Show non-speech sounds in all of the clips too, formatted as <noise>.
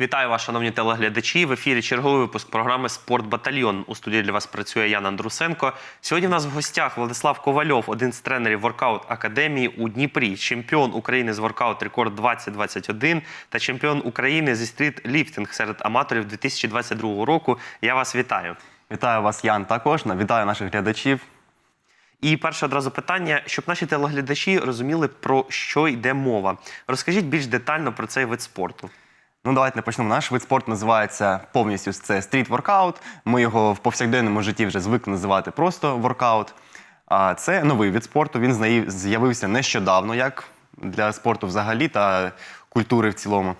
Вітаю вас, шановні телеглядачі. В ефірі черговий випуск програми Спорт Батальйон. У студії для вас працює Ян Андрусенко. Сьогодні в нас в гостях Владислав Ковальов, один з тренерів воркаут академії у Дніпрі, чемпіон України з воркаут рекорд 2021 та чемпіон України зі стріт-ліфтинг серед аматорів 2022 року. Я вас вітаю. Вітаю вас, Ян, також. Вітаю наших глядачів. І перше одразу питання, щоб наші телеглядачі розуміли, про що йде мова. Розкажіть більш детально про цей вид спорту. Ну, давайте не почнемо. Наш вид спорту називається повністю це стріт-воркаут. Ми його в повсякденному житті вже звикли називати просто воркаут. А це новий вид спорту. Він з'явився нещодавно, як для спорту взагалі та культури в цілому.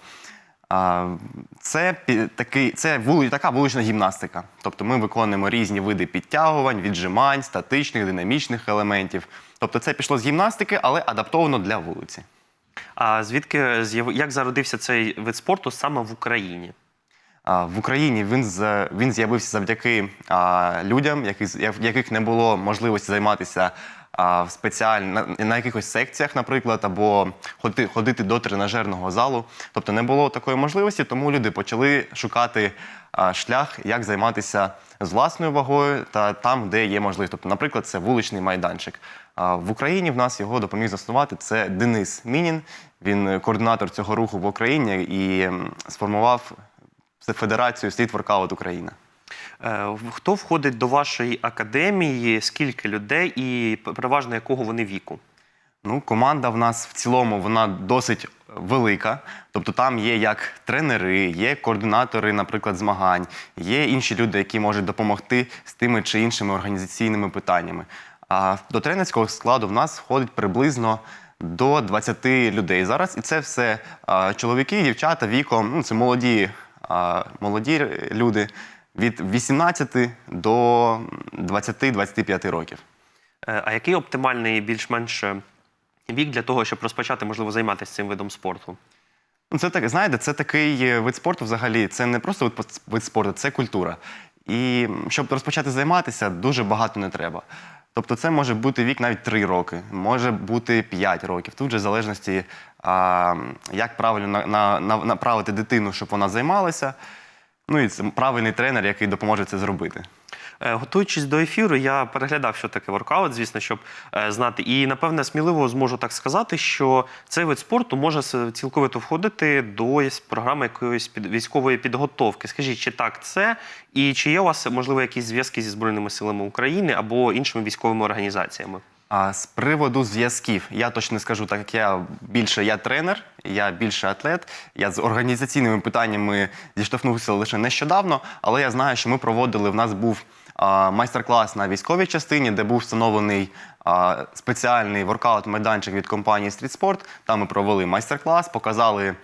Це такий, це вули- така вулична гімнастика. Тобто ми виконуємо різні види підтягувань, віджимань, статичних, динамічних елементів. Тобто це пішло з гімнастики, але адаптовано для вулиці. А звідки як зародився цей вид спорту саме в Україні? В Україні він він з'явився завдяки людям, яких, яких не було можливості займатися а, в спеціально на, на якихось секціях, наприклад, або ходити, ходити до тренажерного залу. Тобто не було такої можливості, тому люди почали шукати а, шлях, як займатися з власною вагою та там, де є можливість. Тобто, наприклад, це вуличний майданчик. А в Україні в нас його допоміг заснувати це Денис Мінін. Він координатор цього руху в Україні і сформував Федерацію Street Workout Україна. Е, Хто входить до вашої академії? Скільки людей і переважно якого вони віку? Ну, команда в нас в цілому вона досить велика. Тобто там є як тренери, є координатори, наприклад, змагань, є інші люди, які можуть допомогти з тими чи іншими організаційними питаннями. А до тренерського складу в нас входить приблизно до 20 людей зараз. І це все чоловіки, дівчата віком. Ну, це молоді, молоді люди від 18 до 20-25 років. Е, А який оптимальний більш-менш е, вік для того, щоб розпочати, можливо, займатися цим видом спорту? Ну, це так, знаєте, це такий е, вид спорту взагалі. Це не просто вид, спорту, це культура. І щоб розпочати займатися, дуже багато не треба. Тобто, це може бути вік навіть 3 роки, може бути 5 років. Тут же в залежності, а, як правильно на, на, на- направити дитину, щоб вона займалася. Ну і це правильний тренер, який допоможе це зробити. Е, Готуючись до ефіру, я переглядав, що таке воркаут, звісно, щоб е, знати. І напевне сміливо зможу так сказати, що цей вид спорту може цілковито входити до програми якоїсь під військової підготовки. Скажіть, чи так це, і чи є у вас можливо якісь зв'язки зі збройними силами України або іншими військовими організаціями? А з приводу зв'язків, я точно скажу, так як я більше я тренер, я більше атлет. Я з організаційними питаннями зіштовхнувся лише нещодавно, але я знаю, що ми проводили. В нас був майстер-клас на військовій частині, де був встановлений а, спеціальний воркаут-майданчик від компанії Street Sport. Там ми провели майстер-клас, показали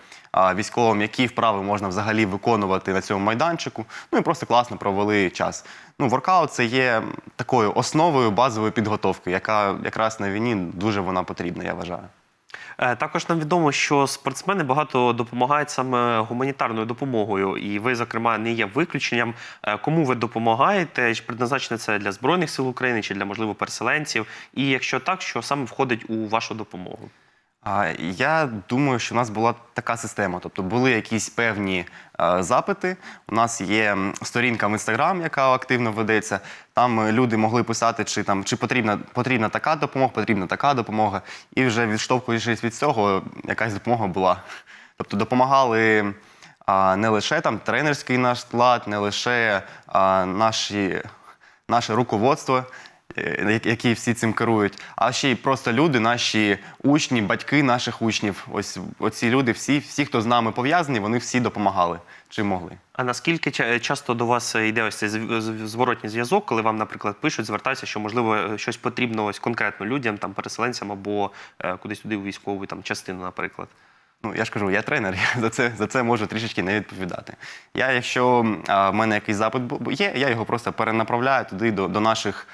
військовим, які вправи можна взагалі виконувати на цьому майданчику. Ну і просто класно провели час. Ну, воркаут це є такою основою базової підготовки, яка якраз на війні дуже вона потрібна, я вважаю. Е, Також нам відомо, що спортсмени багато допомагають саме гуманітарною допомогою, і ви, зокрема, не є виключенням. Е, Кому ви допомагаєте? Чи предназначено це для збройних сил України, чи для можливо переселенців? І якщо так, що саме входить у вашу допомогу? Я думаю, що в нас була така система. Тобто були якісь певні е, запити. У нас є сторінка в інстаграм, яка активно ведеться. Там е, люди могли писати, чи там чи потрібна, потрібна така допомога, потрібна така допомога. І вже відштовхуючись від цього, якась допомога була. Тобто допомагали не лише там тренерський наш склад, не лише наші, наше руководство, які всі цим керують, а ще й просто люди, наші учні, батьки наших учнів. Ось оці люди, всі, всі, хто з нами пов'язані, вони всі допомагали чим могли. А наскільки часто до вас йде ось цей зв- зв- зворотній зв'язок, коли вам, наприклад, пишуть, звертаються, що можливо е, щось потрібно ось конкретно людям, там переселенцям або е, кудись туди у військову там частину, наприклад? Ну, я ж кажу, я тренер, <laughs> я за це, за це можу трішечки не відповідати. Я, якщо а, в мене якийсь запит є, я його просто перенаправляю туди до, до наших.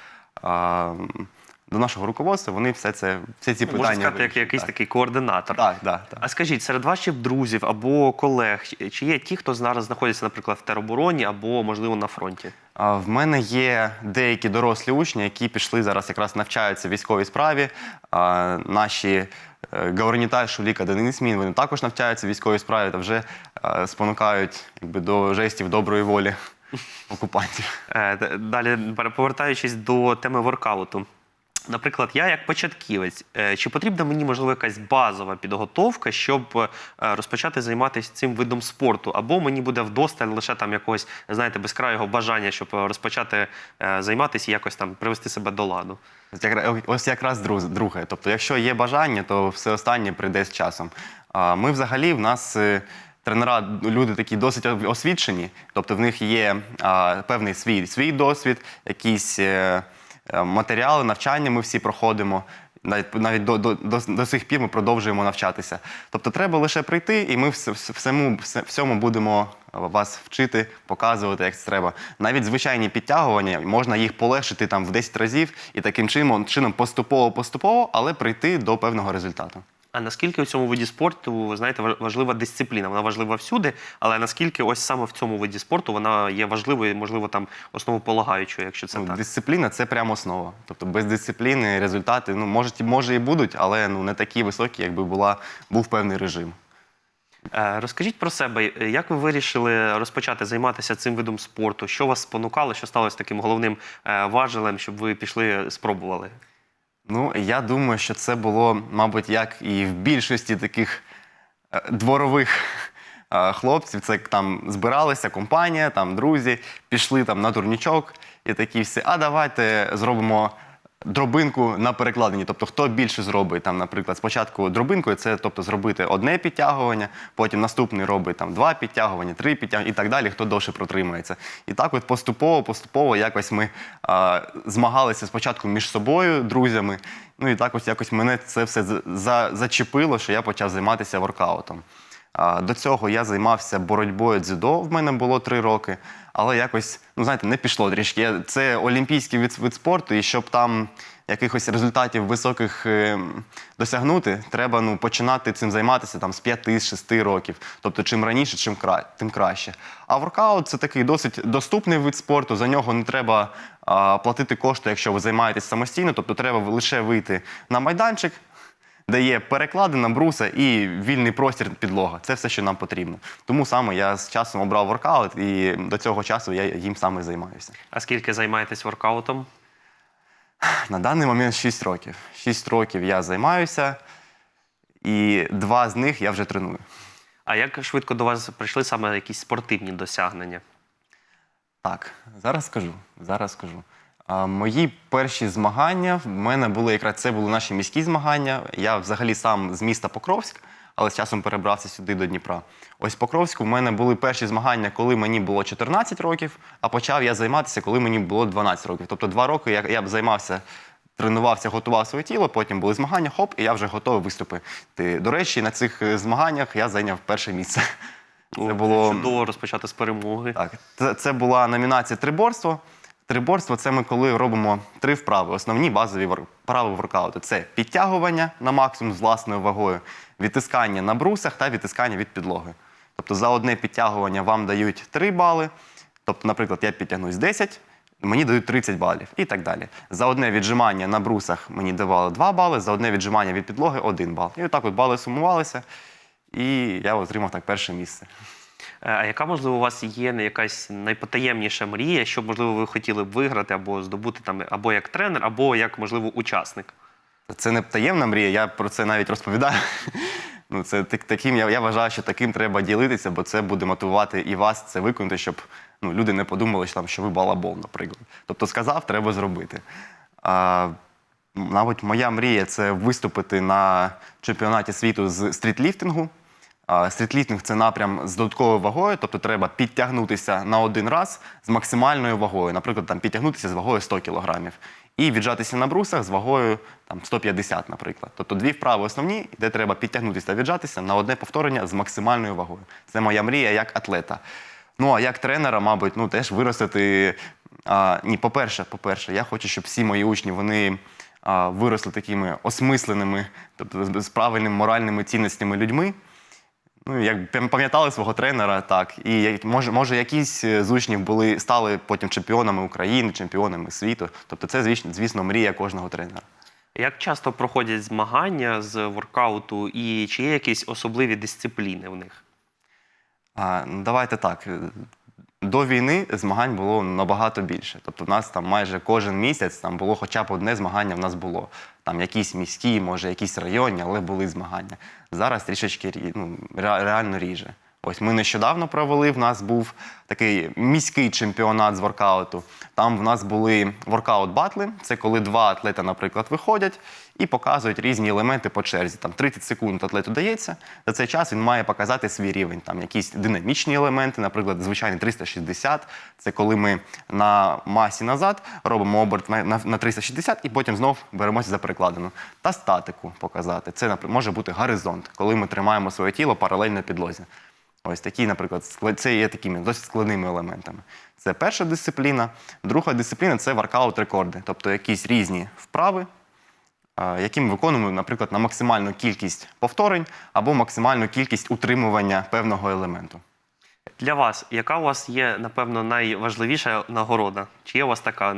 До нашого руководства вони все це всі ці Можна питання сказати, як якийсь так. такий координатор. Так, так, так. А скажіть, серед ваших друзів або колег, чи є ті, хто зараз знаходиться, наприклад, в теробороні або, можливо, на фронті? В мене є деякі дорослі учні, які пішли зараз якраз навчаються в військовій справі. Наші е, Гавронітай, Шуліка, Денис Мін, вони також навчаються в військовій справі та вже е, спонукають якби, до жестів доброї волі окупантів. Е, Далі, повертаючись до теми воркауту. Наприклад, я як початківець, е, чи потрібна мені можливо якась базова підготовка, щоб е, розпочати займатися цим видом спорту? Або мені буде вдосталь лише там якогось, знаєте, безкрайого бажання, щоб розпочати займатися і якось там привести себе до ладу? Ось якраз друге. Тобто, якщо є бажання, то все останнє прийде з часом. Ми взагалі в нас. Тренера, люди такі досить освічені, тобто в них є а, певний свій, свій досвід, якісь е, е, матеріали, навчання ми всі проходимо. Навіть, навіть до, до, до, до сих пір ми продовжуємо навчатися. Тобто треба лише прийти, і ми вс- всьому, всьому будемо вас вчити, показувати, як це треба. Навіть звичайні підтягування, можна їх полегшити там в 10 разів і таким чином, чином поступово-поступово, але прийти до певного результату. А наскільки у цьому виді спорту, ви знаєте, ва- важлива дисципліна? Вона важлива всюди, але наскільки ось саме в цьому виді спорту вона є важливою, можливо, там основополагаючою, якщо це Ну, так? дисципліна це прямо основа. Тобто без дисципліни результати ну, може, може і будуть, але ну, не такі високі, якби була, був певний режим. Е, Розкажіть про себе, е, як ви вирішили розпочати займатися цим видом спорту? Що вас спонукало, що сталося таким головним е, важелем, щоб ви пішли, спробували? Ну, я думаю, що це було, мабуть, як і в більшості таких е, дворових е, хлопців. Це там збиралися компанія, там друзі, пішли там на турнічок і такі всі, а давайте зробимо. Дробинку на перекладині, тобто хто більше зробить, там, наприклад, спочатку дробинкою, це тобто зробити одне підтягування, потім наступний робить там два підтягування, три підтягування і так далі, хто довше протримається. І так, от поступово, поступово якось ми а, змагалися спочатку між собою, друзями. Ну і так ось якось мене це все за, зачепило, що я почав займатися воркаутом. До цього я займався боротьбою дзюдо, в мене було три роки, але якось, ну знаєте, не пішло трішки. Це олімпійський вид, вид спорту, і щоб там якихось результатів високих е, досягнути, треба ну, починати цим займатися там, з 5-6 років. Тобто, чим раніше, чим кра... тим краще. А воркаут це такий досить доступний вид спорту, за нього не треба платити кошти, якщо ви займаєтесь самостійно, тобто треба лише вийти на майданчик де є перекладина, бруса і вільний простір підлога. Це все, що нам потрібно. Тому саме я з часом обрав воркаут, і до цього часу я їм саме займаюся. А скільки займаєтесь воркаутом? На даний момент 6 років. 6 років я займаюся, і два з них я вже треную. А як швидко до вас прийшли саме якісь спортивні досягнення? Так, зараз скажу. Зараз скажу. Мої перші змагання в мене були якраз це були наші міські змагання. Я взагалі сам з міста Покровськ, але з часом перебрався сюди до Дніпра. Ось в Покровську в мене були перші змагання, коли мені було 14 років, а почав я займатися, коли мені було 12 років. Тобто два роки я, я б займався. Тренувався, готував своє тіло, потім були змагання, хоп, і я вже готовий виступити. До речі, на цих е, змаганнях я зайняв перше місце. Це було Чудово розпочати з перемоги. так, це, це була номінація Триборство. Триборство це ми коли робимо три вправи. Основні базові вправи воркауту. Це підтягування на максимум з власною вагою, відтискання на брусах та відтискання від підлоги. Тобто за одне підтягування вам дають 3 бали. Тобто, наприклад, я підтягнусь 10, мені дають 30 балів і так далі. За одне віджимання на брусах мені давали 2 бали, за одне віджимання від підлоги 1 бал. І отак от бали сумувалися, і я отримав так перше місце. Е, А яка, можливо, у вас є якась найпотаємніша мрія, що, можливо, ви хотіли б виграти або здобути там або як тренер, або як, можливо, учасник? Це не таємна мрія, я про це навіть розповідаю. <laughs> Ну, це так- таким, я, я вважаю, що таким треба ділитися, бо це буде мотивувати і вас це виконати, щоб ну, люди не подумали, що, там, що ви балабол, наприклад. Тобто сказав, треба зробити. А, мабуть, моя мрія це виступити на чемпіонаті світу з стрітліфтингу. Стрітліфтинг це напрям з додатковою вагою, тобто треба підтягнутися на один раз з максимальною вагою. Наприклад, там підтягнутися з вагою 100 кілограмів. І віджатися на брусах з вагою там, 150, наприклад. Тобто дві вправи основні, де треба підтягнутися та віджатися на одне повторення з максимальною вагою. Це моя мрія як атлета. Ну а як тренера, мабуть, ну теж виростити. А, ні, по-перше, по-перше, я хочу, щоб всі мої учні вони а, виросли такими осмисленими, тобто з правильними моральними цінностями людьми. Ну, як пам'ятали свого тренера, так. І може, може якісь е, з учнів були, стали потім чемпіонами України, чемпіонами світу. Тобто це, звісно, мрія кожного тренера. Як часто проходять змагання з воркауту і чи є якісь особливі дисципліни в них? А, ну, давайте так. До війни змагань було набагато більше. Тобто, в нас там майже кожен місяць там було хоча б одне змагання в нас було. Там якісь міські, може, якісь районні, але були змагання. Зараз трішечки ну, реально ріже. Ось ми нещодавно провели. В нас був такий міський чемпіонат з воркауту. Там в нас були воркаут-батли. Це коли два атлета, наприклад, виходять і показують різні елементи по черзі. Там 30 секунд атлету дається. За цей час він має показати свій рівень. Там якісь динамічні елементи, наприклад, звичайний 360. Це коли ми на масі назад робимо оберт на, на, на 360 і потім знов беремося за перекладину. Та статику показати. Це може бути горизонт, коли ми тримаємо своє тіло паралельно підлозі. Ось такі, наприклад, це є такими досить складними елементами. Це перша дисципліна. Друга дисципліна це воркаут-рекорди, тобто якісь різні вправи, які ми виконуємо, наприклад, на максимальну кількість повторень або максимальну кількість утримування певного елементу. Для вас, яка у вас є, напевно, найважливіша нагорода? Чи є у вас така?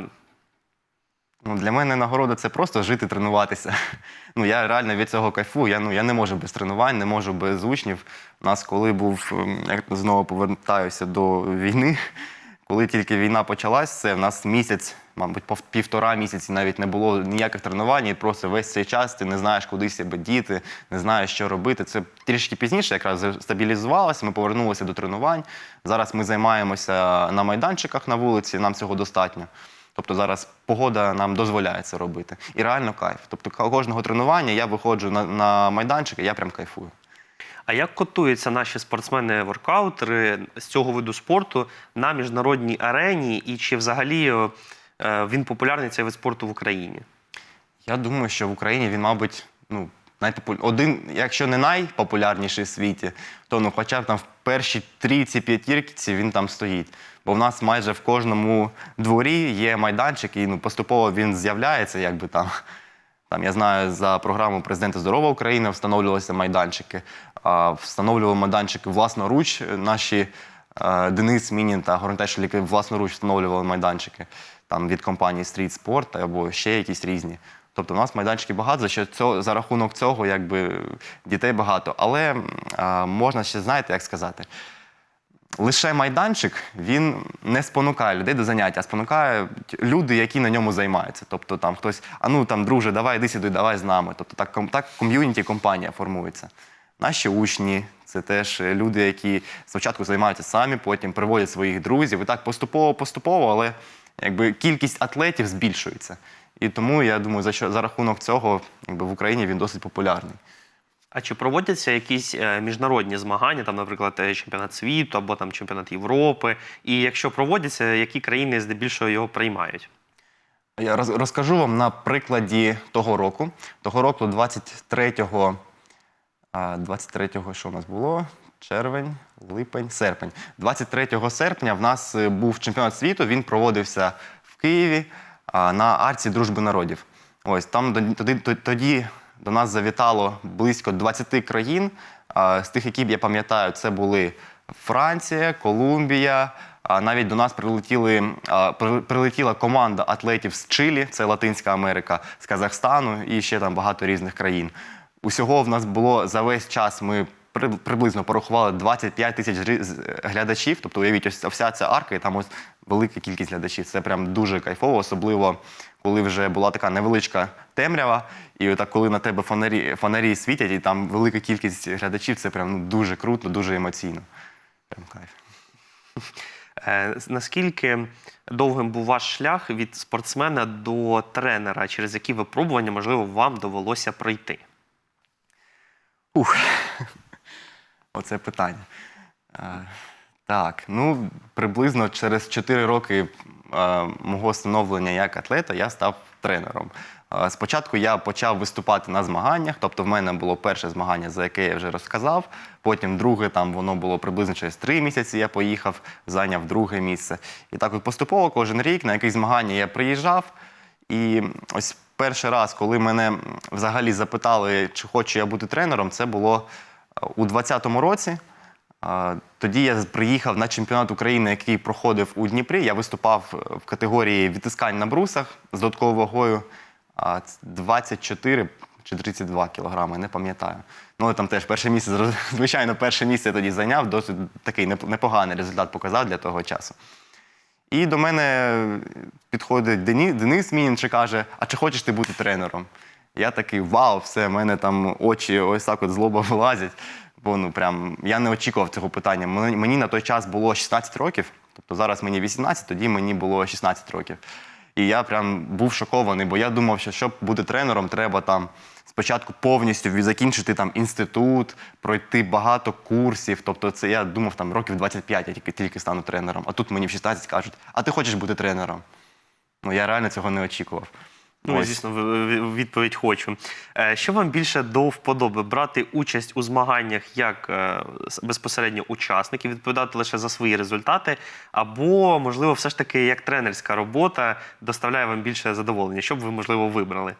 Ну, для мене нагорода це просто жити, тренуватися. <laughs> Ну, я реально від цього кайфую. Я, ну, я не можу без тренувань, не можу без учнів. У нас, коли був, ем, як знову повертаюся до війни, коли тільки війна почалась, це в нас місяць, мабуть, півтора місяці навіть не було ніяких тренувань, і просто весь цей час ти не знаєш, куди себе діти, не знаєш, що робити. Це трішки пізніше якраз стабілізувалося, ми повернулися до тренувань. Зараз ми займаємося на майданчиках на вулиці, нам цього достатньо. Тобто зараз погода нам дозволяє це робити. І реально кайф. Тобто кожного тренування я виходжу на, на майданчик, і я прям кайфую. А як котуються наші спортсмени-воркаутери з цього виду спорту на міжнародній арені, і чи взагалі е, він популярний цей вид спорту в Україні? Я думаю, що в Україні він, мабуть, ну, найпопу- один, якщо не найпопулярніший в світі, то ну, хоча б там в першій трійці, п'ятірці він там стоїть. Бо в нас майже в кожному дворі є майданчик, і ну, поступово він з'являється, якби там. Там я знаю за програму президента Здорова Україна встановлювалися майданчики. А встановлювали майданчики власноруч. Наші е, Денис Мінін та Горентай Шеліки власноруч встановлювали майданчики там від компанії Street Sport або ще якісь різні. Тобто у нас майданчиків багато, за що цього, за рахунок цього якби, дітей багато. Але а, можна ще, знаєте, як сказати, лише майданчик він не спонукає людей до заняття, а спонукає люди, які на ньому займаються. Тобто там хтось, а ну там, друже, давай іди сюди, давай з нами. Тобто так, так ком'юніті, компанія формується. Наші учні це теж люди, які спочатку займаються самі, потім приводять своїх друзів. І так поступово, поступово, але якби кількість атлетів збільшується. І тому я думаю, за що за рахунок цього якби, в Україні він досить популярний. А чи проводяться якісь е, міжнародні змагання, там, наприклад, е, чемпіонат світу або там чемпіонат Європи? І якщо проводяться, які країни здебільшого його приймають? Я розкажу вам на прикладі того року. Того року, 23-го, а, 23-го, що у нас було? Червень, липень, серпень. 23 серпня в нас е, був чемпіонат світу. Він проводився в Києві на арці дружби народів. Ось там тоді, тоді до нас завітало близько 20 країн. З тих, які б я пам'ятаю, це були Франція, Колумбія. Навіть до нас прилетіли, прилетіла команда атлетів з Чилі, це Латинська Америка, з Казахстану і ще там багато різних країн. Усього в нас було за весь час. Ми при- приблизно порахували 25 тисяч глядачів. Тобто, уявіть, ось вся ця арка, і там ось велика кількість глядачів. Це прям дуже кайфово, особливо коли вже була така невеличка темрява, і отак, коли на тебе фонарі, фонарі світять, і там велика кількість глядачів, це прям ну, дуже круто, дуже емоційно. Прям кайф. Е, Наскільки довгим був ваш шлях від спортсмена до тренера, через які випробування, можливо, вам довелося пройти? Ух. Оце питання. Е, Так, ну приблизно через 4 роки е, мого становлення як атлета я став тренером. Е, Спочатку я почав виступати на змаганнях, тобто в мене було перше змагання, за яке я вже розказав. Потім друге, там воно було приблизно через три місяці. Я поїхав, зайняв друге місце. І так от поступово кожен рік на якісь змагання я приїжджав. І ось перший раз, коли мене взагалі запитали, чи хочу я бути тренером, це було у 2020 році. Тоді я приїхав на чемпіонат України, який проходив у Дніпрі. Я виступав в категорії відтискань на брусах з додатковою вагою 24 чи 32 кілограми, не пам'ятаю. Ну, там теж перше місце, <laughs> звичайно, перше місце я тоді зайняв, досить такий непоганий результат показав для того часу. І до мене підходить Дені- Денис Мінін і каже: А чи хочеш ти бути тренером? Я такий вау, все, в мене там очі ось так от злоба <laughs> вилазять. Бо ну прям я не очікував цього питання. Мені на той час було 16 років, тобто зараз мені 18, тоді мені було 16 років. І я прям був шокований, бо я думав, що щоб бути тренером, треба там спочатку повністю закінчити там інститут, пройти багато курсів. Тобто, це я думав, там років 25 я тільки, тільки стану тренером. А тут мені в 16 кажуть, а ти хочеш бути тренером? Ну я реально цього не очікував. Ну, Ось. звісно, відповідь хочу. Е, Що вам більше до вподоби? Брати участь у змаганнях як е, безпосередньо учасник і відповідати лише за свої результати, або, можливо, все ж таки як тренерська робота доставляє вам більше задоволення? Що б ви, можливо, вибрали?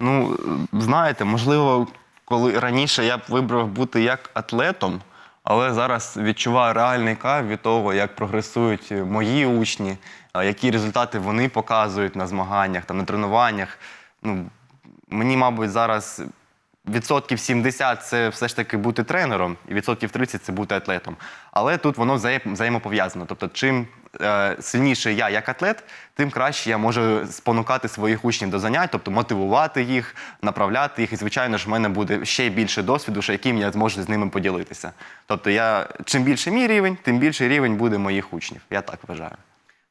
Ну, знаєте, можливо, коли раніше я б вибрав бути як атлетом, але зараз відчуваю реальний кайф від того, як прогресують мої учні, які результати вони показують на змаганнях, там, на тренуваннях. Ну, мені, мабуть, зараз відсотків 70 це все ж таки бути тренером, і відсотків 30 це бути атлетом. Але тут воно взаєм- взаємопов'язано. Тобто, чим сильніше я як атлет, тим краще я можу спонукати своїх учнів до занять, тобто мотивувати їх, направляти їх. І, звичайно ж, в мене буде ще більше досвіду, що яким я зможу з ними поділитися. Тобто, я чим більше мій рівень, тим більший рівень буде моїх учнів. Я так вважаю.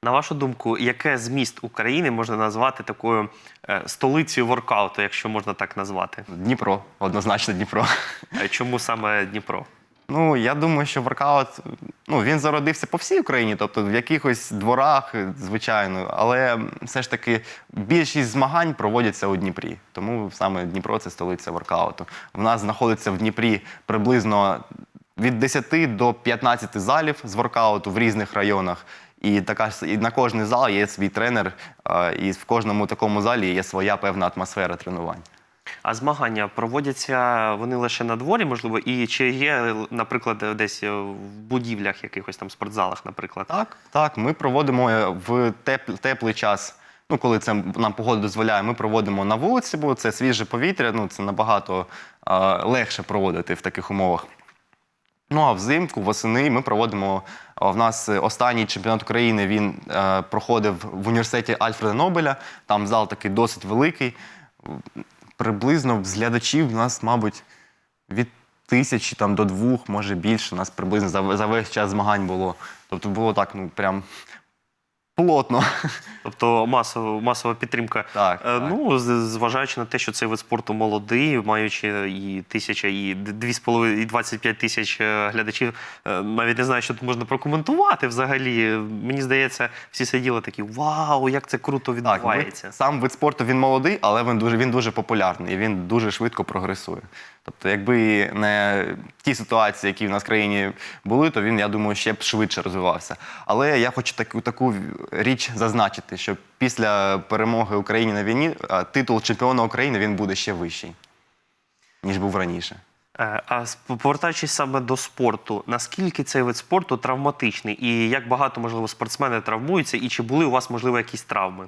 На вашу думку, яке з міст України можна назвати такою е, столицею воркауту, якщо можна так назвати? Дніпро, однозначно Дніпро. Е, Чому саме Дніпро? Ну, я думаю, що воркаут ну, він зародився по всій Україні, тобто в якихось дворах, е, звичайно, але все ж таки більшість змагань проводяться у Дніпрі. Тому саме Дніпро це столиця воркауту. В нас знаходиться в Дніпрі приблизно від 10 до 15 залів з воркауту в різних районах. І така і на кожний зал є свій тренер, е, і в кожному такому залі є своя певна атмосфера тренувань. А змагання проводяться вони лише на дворі, можливо, і чи є, наприклад, десь в будівлях, якихось там спортзалах, наприклад? Так, так. Ми проводимо е, в теп- теплий час. Ну, коли це нам погода дозволяє, ми проводимо на вулиці, бо це свіже повітря, ну це набагато е, легше проводити в таких умовах. Ну а взимку, восени ми проводимо. В нас останній чемпіонат України він е, проходив в університеті Альфреда Нобеля. Там зал такий досить великий. Приблизно з глядачів у нас, мабуть, від тисячі там, до двох, може більше. У нас приблизно за, за весь час змагань було. Тобто було так, ну прям плотно. Тобто масова, масова підтримка. Так, Е, так. Ну, зважаючи на те, що цей вид спорту молодий, маючи і тисяча, і дві з половиною, і 25 тисяч е, глядачів, е, навіть не знаю, що тут можна прокоментувати взагалі. Мені здається, всі сиділи такі: вау, як це круто Так, відбувається. сам вид спорту він молодий, але він дуже, він дуже популярний і він дуже швидко прогресує. Тобто, якби не ті ситуації, які в нас в країні були, то він, я думаю, ще б швидше розвивався. Але я хочу таку, таку річ зазначити, що після перемоги України на війні титул чемпіона України він буде ще вищий, ніж був раніше. Е, А повертаючись саме до спорту, наскільки цей вид спорту травматичний, і як багато можливо спортсмени травмуються, і чи були у вас можливо якісь травми?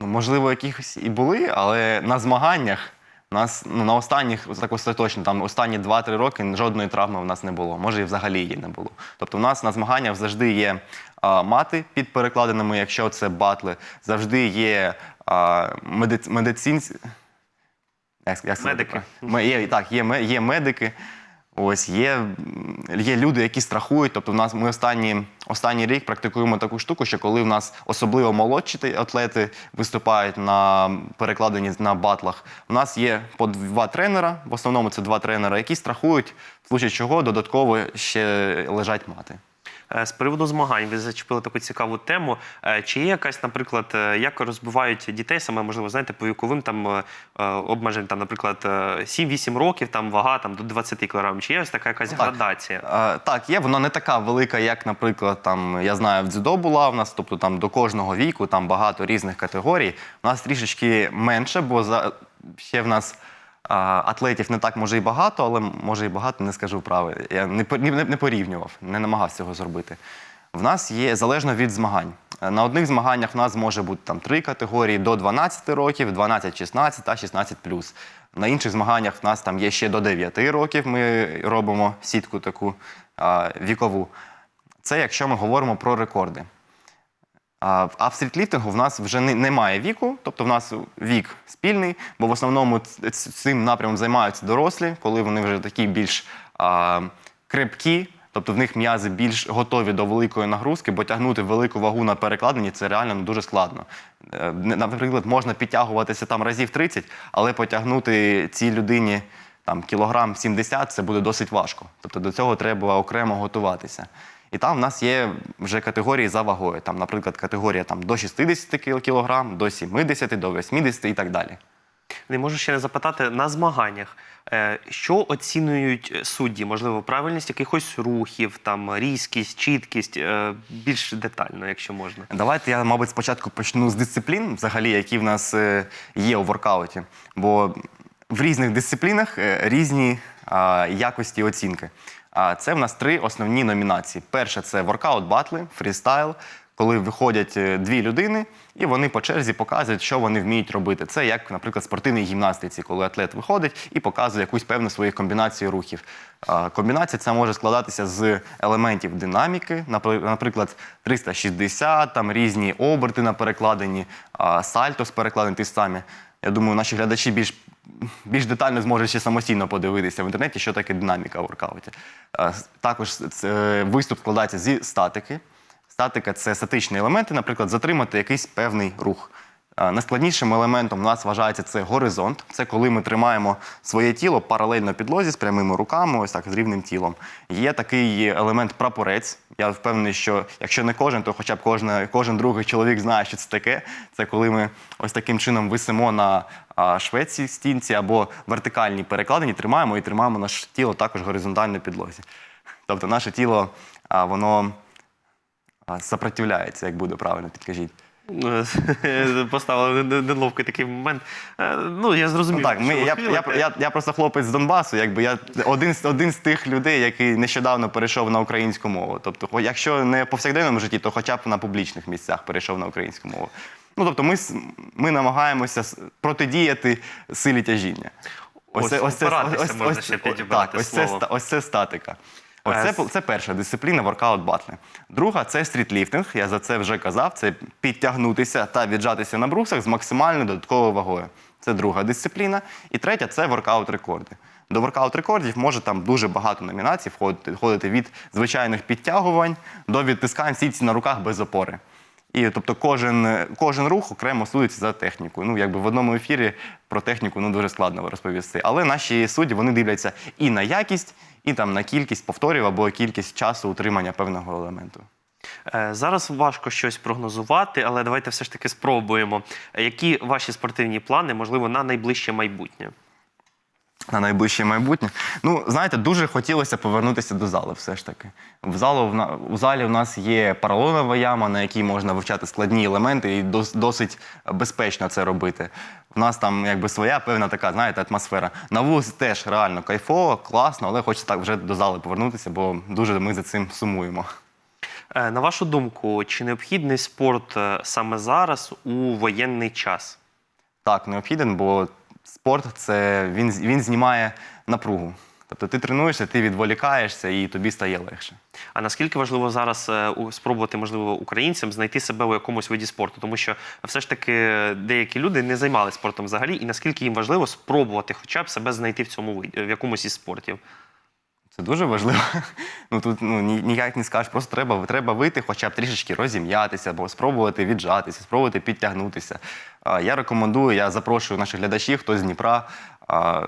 Ну, можливо, якихось і були, але на змаганнях у нас ну, на останніх, так остаточно, там останні 2-3 роки жодної травми в нас не було. Може, і взагалі її не було. Тобто, у нас на змаганнях завжди є а, мати під перекладеними, якщо це батли, завжди є а, медиц, медицинці. Як, як Медики. Ме- Є, так, є, є медики. Ось є, є люди, які страхують. Тобто, в нас ми останні, останній рік практикуємо таку штуку, що коли в нас особливо молодші ти- атлети виступають на перекладенні на батлах, у нас є по два тренера. В основному це два тренера, які страхують, в случаї чого додатково ще лежать мати. Е, З приводу змагань ви зачепили таку цікаву тему. Е, Чи є якась, наприклад, е, як розбивають дітей, саме можливо, знаєте, по віковим там обмежень, там, наприклад, е, 7-8 років, там вага там до 20 кг. Чи є ось така якась Ну, так. градація? Е, так, є, вона не така велика, як, наприклад, там, я знаю, в дзюдо була в нас, тобто там до кожного віку там багато різних категорій. У нас трішечки менше, бо за, ще в нас А, Атлетів не так може і багато, але може і багато не скажу правильно. Я не, не, не порівнював, не намагався цього зробити. В нас є залежно від змагань. Е, На одних змаганнях в нас може бути там три категорії до 12 років, 12-16 та 16 На інших змаганнях в нас там є ще до 9 років. Ми робимо сітку таку а, вікову. Це якщо ми говоримо про рекорди. А в- стрітліфтингу в нас вже немає віку, тобто в нас вік спільний, бо в основному цим напрямом займаються дорослі, коли вони вже такі більш а, крепкі, тобто в них м'язи більш готові до великої нагрузки, бо тягнути велику вагу на перекладині це реально ну, дуже складно. Е, Наприклад, можна підтягуватися там разів 30, але потягнути цій людині там кілограм 70 це буде досить важко. Тобто до цього треба окремо готуватися. І там в нас є вже категорії за вагою. Там, наприклад, категорія там, до 60 кг, до 70, до 80 і так далі. Не можу ще не запитати на змаганнях, е, що оцінюють судді? Можливо, правильність якихось рухів, там різкість, чіткість, е, більш детально, якщо можна. Давайте я, мабуть, спочатку почну з дисциплін, взагалі, які в нас е, є у воркауті. Бо в різних дисциплінах різні якості оцінки. Це в нас три основні номінації. Перша це воркаут батли, фрістайл, коли виходять е, дві людини, і вони по черзі показують, що вони вміють робити. Це як, наприклад, спортивній гімнастиці, коли атлет виходить і показує якусь певну свою комбінацію рухів. Комбінація ця може складатися з елементів динаміки, напри- наприклад, 360, там різні оберти на перекладині, а, сальто з перекладень ті самі. Я думаю, наші глядачі більш, більш детально зможуть ще самостійно подивитися в інтернеті, що таке динаміка в воркауті. Також це, виступ складається зі статики. Статика це статичні елементи, наприклад, затримати якийсь певний рух. Найскладнішим елементом у нас вважається це горизонт. Це коли ми тримаємо своє тіло паралельно підлозі з прямими руками, ось так з рівним тілом. Є такий елемент прапорець. Я впевнений, що якщо не кожен, то хоча б кожна, кожен другий чоловік знає, що це таке. Це коли ми ось таким чином висимо на а, шведській стінці або вертикальні перекладині, тримаємо і тримаємо наше тіло також горизонтально підлозі. Тобто наше тіло, воно сопротивляється, як буде правильно, підкажіть. Е, <laughs> Поставили не- неловкий такий момент. Е, Ну, я зрозумів. Ну, так, ми, я, я, я, я просто хлопець з Донбасу, якби я один, з- один з тих людей, який нещодавно перейшов на українську мову. Тобто, якщо не в повсякденному житті, то хоча б на публічних місцях перейшов на українську мову. Ну, тобто, ми, ми намагаємося протидіяти силі тяжіння. Ось можна ще підібрати так, ось це, слово. ста- ось це статика. Ось Е, це, перша дисципліна воркаут батли. Друга це стрітліфтинг. Я за це вже казав. Це підтягнутися та віджатися на брусах з максимальною додатковою вагою. Це друга дисципліна. І третя це воркаут рекорди. До воркаут рекордів може там дуже багато номінацій входити, входити від звичайних підтягувань до відтискань сітці на руках без опори. І тобто кожен, кожен рух окремо судиться за техніку. Ну, якби в одному ефірі про техніку ну, дуже складно розповісти. Але наші судді вони дивляться і на якість, і там на кількість повторів або кількість часу утримання певного елементу. Е, Зараз важко щось прогнозувати, але давайте все ж таки спробуємо. Е, Які ваші спортивні плани, можливо, на найближче майбутнє? На найближче майбутнє. Ну, знаєте, дуже хотілося повернутися до зали, все ж таки. В залу у залі в нас є поролонова яма, на якій можна вивчати складні елементи, і дос- досить безпечно це робити. У нас там якби своя певна така, знаєте, атмосфера. На вулиці теж реально кайфово, класно, але хочеться так вже до зали повернутися, бо дуже ми за цим сумуємо. Е, На вашу думку, чи необхідний спорт е, саме зараз у воєнний час? Так, необхіден, бо спорт це він, він знімає напругу. Тобто ти тренуєшся, ти відволікаєшся і тобі стає легше. А наскільки важливо зараз е, спробувати, можливо, українцям знайти себе у якомусь виді спорту? Тому що все ж таки деякі люди не займалися спортом взагалі, і наскільки їм важливо спробувати хоча б себе знайти в цьому виді, в якомусь із спортів? Це дуже важливо. Ну тут ну, ні- ніяк не скажеш, просто треба, треба вийти, хоча б трішечки розім'ятися, або спробувати віджатися, спробувати підтягнутися. Я рекомендую, я запрошую наших глядачів, хто з Дніпра,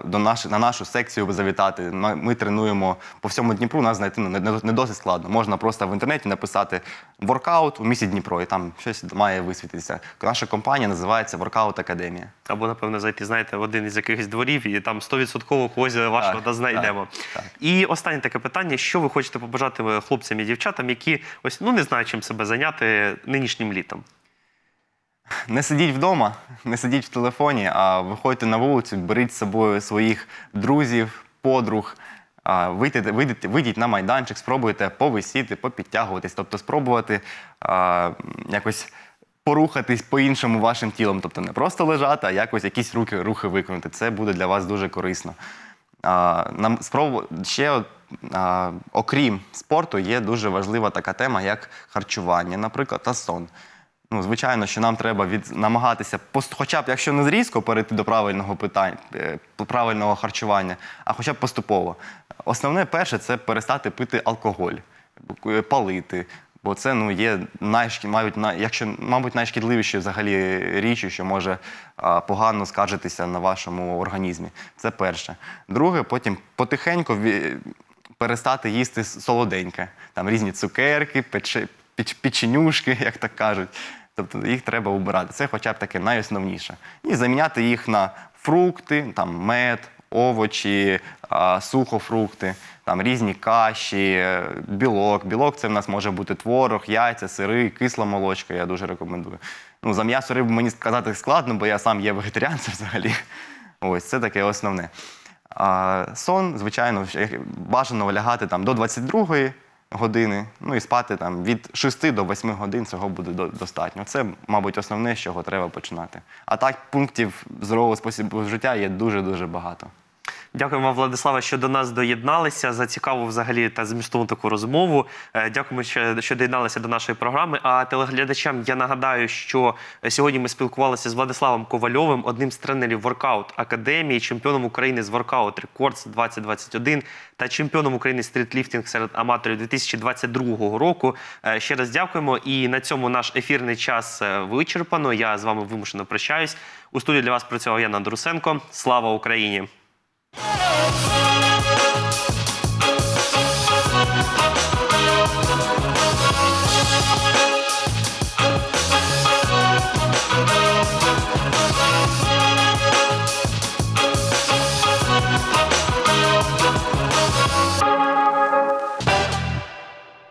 до наш, на нашу секцію завітати. Ми, ми тренуємо по всьому Дніпру, нас знайти ну, не, досить складно. Можна просто в інтернеті написати воркаут у місті Дніпро, і там щось має висвітитися. Наша компанія називається Воркаут Академія. Або, напевно, зайти, знаєте, в один із якихось дворів і там 100% когось вашого Так, знайдемо. так, так. І останнє таке питання: що ви хочете побажати хлопцям і дівчатам, які ось ну не знають чим себе зайняти нинішнім літом? Не сидіть вдома, не сидіть в телефоні, а виходьте на вулицю, беріть з собою своїх друзів, подруг. Вийдіть, на майданчик, спробуйте повисіти, попідтягуватись, тобто спробувати а, якось порухатись по-іншому вашим тілом. Тобто не просто лежати, а якось якісь рухи, рухи виконати. Це буде для вас дуже корисно. А, нам спробу... ще, а, окрім спорту, є дуже важлива така тема, як харчування, наприклад, та сон. Ну, звичайно, що нам треба від... намагатися, пост- хоча б якщо не зрізко перейти до правильного питання, е, правильного харчування, а хоча б поступово. Основне перше це перестати пити алкоголь, е, палити. Бо це ну, є найшкі, мабуть, якщо, мабуть, найшкідливішою взагалі річчю, що може а, погано скаржитися на вашому організмі. Це перше. Друге, потім потихеньку перестати їсти солоденьке. Там різні цукерки, пече, піч, печенюшки, <laughs> як так кажуть. Тобто їх треба убирати. Це хоча б таке найосновніше. І заміняти їх на фрукти, там мед, овочі, сухофрукти, там різні каші, е, білок. Білок це в нас може бути творог, яйця, сири, кисла молочка. Я дуже рекомендую. Ну, за м'ясо рибу мені сказати складно, бо я сам є вегетаріанцем <laughs> взагалі. Ось це таке основне. А сон, звичайно, бажано лягати там до 22 години, ну і спати там від 6 до 8 годин цього буде до- достатньо. Це, мабуть, основне, з чого треба починати. А так, пунктів здорового способу життя є дуже-дуже багато. Дякуємо Владислава, що до нас доєдналися за цікаву взагалі та змістовну таку розмову. Е, Дякуємо, що, що доєдналися до нашої програми. А телеглядачам я нагадаю, що сьогодні ми спілкувалися з Владиславом Ковальовим, одним з тренерів воркаут академії, чемпіоном України з воркаут Рекордс 2021 та чемпіоном України стрітліфтинг серед аматорів 2022 року. Е, Ще раз дякуємо. І на цьому наш ефірний час е, вичерпано. Я з вами вимушено прощаюсь. У студії для вас працював Яна Друсенко. Слава Україні! Oh,